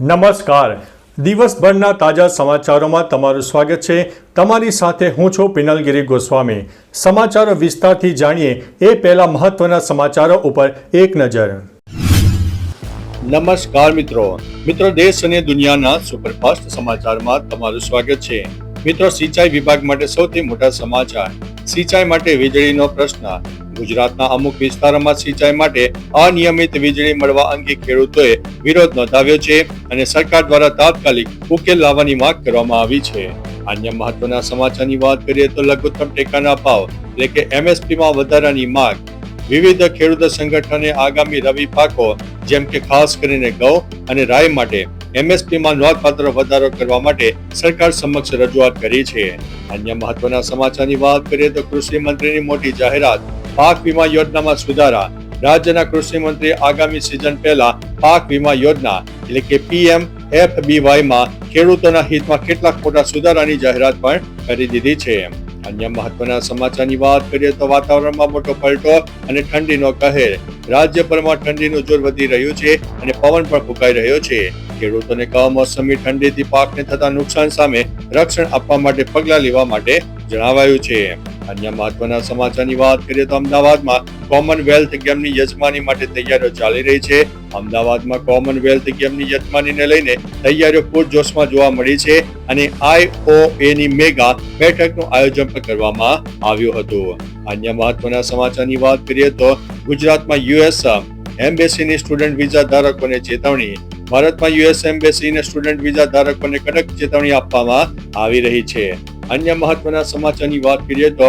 નમસ્કાર. દિવસભરના તાજા સમાચારોમાં તમારું સ્વાગત છે. તમારી સાથે હું છું પિનલગીરી ગોસ્વામી. સમાચારો વિસ્તારથી જાણીએ એ પહેલા મહત્વના સમાચારો ઉપર એક નજર. નમસ્કાર મિત્રો. મિત્રો, દેશ અને દુનિયાના સુપરફાસ્ટ સમાચારમાં તમારું સ્વાગત છે. મિત્રો, સિંચાઈ વિભાગ માટે સૌથી મોટા સમાચાર. સિંચાઈ માટે વીજળીનો પ્રશ્ન. ગુજરાતના અમુક વિસ્તારોમાં સિંચાઈ માટે અનિયમિત વીજળી મળવા અંગે ખેડૂતોએ વિરોધ નોંધાવ્યો છે અને સરકાર દ્વારા તાત્કાલિક ઉકેલ લાવવાની માંગ કરવામાં આવી છે. અન્ય મહત્વના સમાચારની વાત કરીએ તો લઘુત્તમ ટેકાના ભાવ એટલે કે એમએસપીમાં વધારાની માંગ. વિવિધ ખેડૂત સંગઠને આગામી રવિ પાકો, જેમ કે ખાસ કરીને ઘઉં અને રાય માટે એમએસપીમાં નોંધપાત્ર વધારો કરવા માટે સરકાર સમક્ષ રજૂઆત કરી છે. અન્ય મહત્વના સમાચારની વાત કરીએ તો કૃષિ મંત્રીની મોટી જાહેરાત પાક વીમા યોજનામાં સુધારા. રાજ્યના કૃષિ મંત્રી આગામી સિઝન પહેલા પાક વીમા યોજના, એટલે કે પીએમ એફબીવાયમાં ખેડૂતોના હિતમાં કેટલાક મોટા સુધારાની જાહેરાત પણ કરી દીધી છે અન્ય મહત્વના સમાચારની વાત કરીએ તો વાતાવરણમાં મોટો પલટો અને ઠંડીનો કહેર. રાજ્યભરમાં ઠંડીનું જોર વધી રહ્યું છે અને પવન પણ ફૂંકાઈ રહ્યો છે. ખેડૂતોને કમોસમી ઠંડીથી પાકને થતા નુકસાન સામે રક્ષણ આપવા માટે પગલાં લેવા માટે જણાવાયું છે અન્ય મહત્વના સમાચારની વાત કરીએ તો અમદાવાદમાં કોમનવેલ્થ ગેમની યજમાની માટે તૈયારીઓ ચાલી રહી છે. અમદાવાદમાં કોમનવેલ્થ ગેમની યજમાનીને લઈને તૈયારીઓ પૂરજોશમાં જોવા મળી છે અને આઈઓએની મેગા બેઠકનું આયોજન પણ કરવામાં આવ્યું હતું. અન્ય મહત્વના સમાચારની વાત કરીએ તો ગુજરાતમાં યુએસ એમ્બેસીની સ્ટુડન્ટ વિઝા ધારકોને ચેતવણી. ભારતમાં યુએસ એમ્બેસીને સ્ટુડન્ટ વિઝા ધારકોને કડક ચેતવણી આપવામાં આવી રહી છે. અન્ય મહત્વના સમાચારની વાત કરીએ તો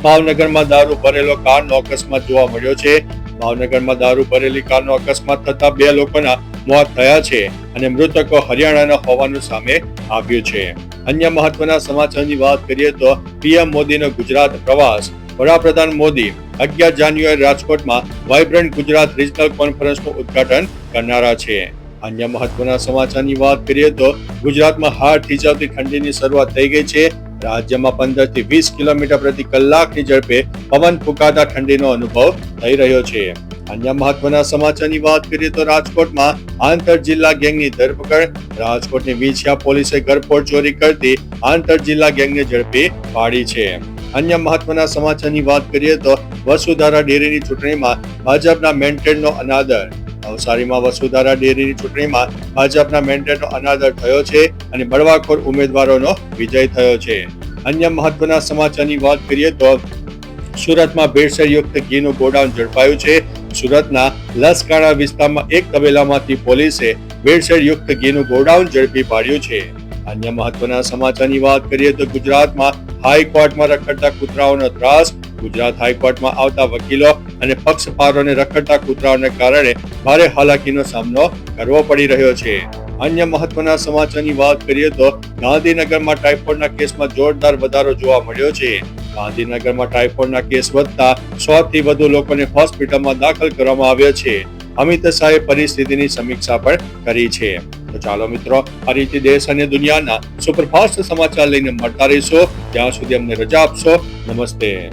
ભાવનગરમાં દારૂ ભરેલો કારનો અકસ્માત જોવા મળ્યો છે. ભાવનગરમાં દારૂ ભરેલી કારનો અકસ્માત થતા બે લોકોના મોત થયા છે અને મૃતકો હરિયાણાના હોવાનું સામે આવ્યું છે. અન્ય મહત્વના સમાચારની વાત કરીએ તો પીએમ મોદીનો ગુજરાત પ્રવાસ. વડાપ્રધાન મોદી અગિયાર જાન્યુઆરી રાજકોટમાં વાઇબ્રન્ટ ગુજરાત રિજનલ કોન્ફરન્સનું ઉદ્ઘાટન કરનારા છે. અન્ય મહત્વના સમાચારની વાત કરીએ તો ગુજરાતમાં હાડ થીજાવતી ઠંડીની શરૂઆત થઈ ગઈ છે. રાજ્યમાં પંદરથી વીસ કિલોમીટર પ્રતિ કલાકની ઝડપે પવન ફૂંકાતા ઠંડીનો અનુભવ થઈ રહ્યો છે. અન્ય મહત્વના સમાચારની વાત કરીએ તો રાજકોટમાં આંતર જિલ્લા ગેંગની ધરપકડ. રાજકોટની વિછિયા પોલીસે ઘરફોડ ચોરી કરતી આંતર જિલ્લા ગેંગને ઝડપી પાડી છે. અન્ય મહત્વના સમાચારની વાત કરીએ તો વસુધારા ડેરીની ચૂંટણીમાં ભાજપના મેન્ટેનનો અનાદર. નવસારીમાં વસુધારા ડેરીની ચૂંટણીમાં ભાજપના મેન્ડેટનો અનાદર થયો છે અને બળવાખોર ઉમેદવારોનો વિજય થયો છે. અન્ય મહત્વના સમાચારની વાત કરીએ તો સુરતમાં ભેળસેળયુક્ત ઘીનું ગોડાઉન ઝડપાયું છે. સુરતના લસકાણા વિસ્તારમાં એક તબેલામાંથી પોલીસે ભેળસેળયુક્ત ઘીનું ગોડાઉન ઝડપી પાડ્યું છે. અન્ય મહત્વના સમાચારની વાત કરીએ તો ગુજરાતમાં હાઈકોર્ટમાં રખડતા કૂતરાઓનો ત્રાસ, ગુજરાત હાઈકોર્ટમાં આવતા વકીલો અને પક્ષપારોને રખડતા કૂતરાઓને કારણે ભારે હાલાકીનો સામનો કરવો પડી રહ્યો છે. અન્ય મહત્વના સમાચારની વાત કરીએ તો ગાંધીનગરમાં ટાઇફોઇડના કેસમાં જોરદાર વધારો જોવા મળ્યો છે. ગાંધીનગરમાં ટાઇફોઇડના કેસ વધતા સો થી વધુ લોકોને હોસ્પિટલમાં દાખલ કરવામાં આવ્યા છે. અમિત શાહે પરિસ્થિતિની સમીક્ષા પણ કરી છે. તો ચાલો મિત્રો, આ રીતે દેશ અને દુનિયાના સુપરફાસ્ટ સમાચાર લઈને મળતા રહીશો. ત્યાં સુધી અમને રજા આપશો. નમસ્તે.